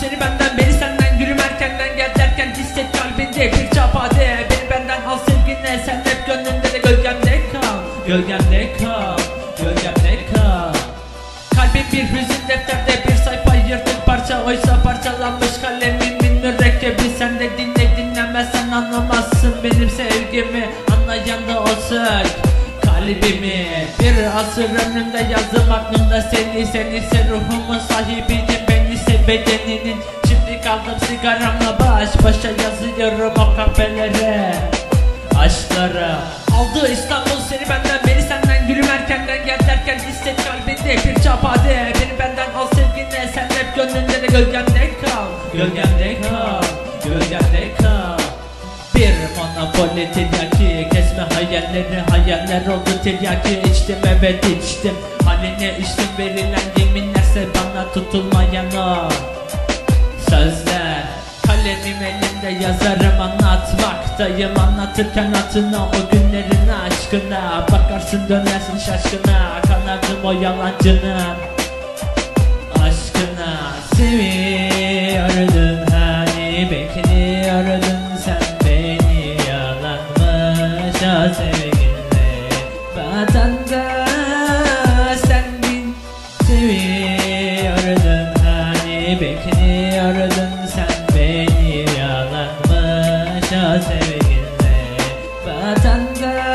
seni benden beni senden Gülüm erkenden gel derken hisset kalbinde bir çapade Beni benden al sevginle sen hep gönlümde de gölgemde kal Gölgemde kal Gölgemde kal. Kalbim bir hüzün defterde bir sayfa yırtık parça Oysa parçalanmış kalemimin mürekkebi Sen de dinle dinlemezsen anlamazsın benim sevgimi. Anlayan da olsun kalbimi Bir asır ömrümde yazdım aklımda seni Sen ise ruhumun ise bedeninin Şimdi kaldım sigaramla baş başa yazıyorum o kahvelere Aşklara. Aldı İstanbul seni benden beni senden. Gülüm erkenden gel derken hisset kalbinde bir çapade. Beni benden al sevginle sen hep gönlünde de gölgemde kal. Gölgemde kal Gölgemde kal. Bir monopoli tiryaki Kesme hayalleri. Hayaller oldu tiryaki. İçtim evet içtim. Haline içtim verilen yeminlerse yazarım anlatmaktayım. Anlatırken hatına o günlerin aşkına. Bakarsın dönersin şaşkına. Kanadım o yalancının Aşkına Seviyordun hani. Bekliyordun sen beni. Yalanmış o sevginle Vatanda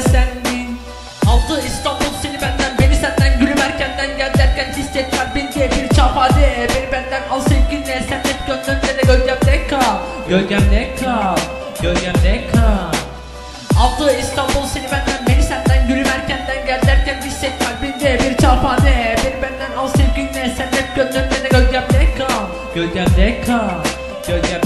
sendin Aldı İstanbul seni benden beni senden Gülüm erkenden gel derken hisset kalbinde bir çapade. Beni benden al sevginle sen hep gönlümde de gölgemde kal Gölgemde kal Gölgemde kal. Aldı İstanbul seni benden beni senden Gülüm erkenden gel derken hisset kalbinde bir çapade. Beni benden al sevginle sen hep gönlümde de gölgemde kal Gölgemde kal Gölgemde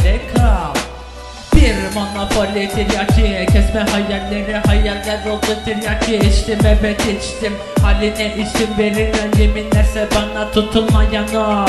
bir monopoli tiryaki Kesme hayalleri hayaller oldu tiryaki İçtim evet içtim. Haline içtim verilen yeminlerse bana tutulmayan o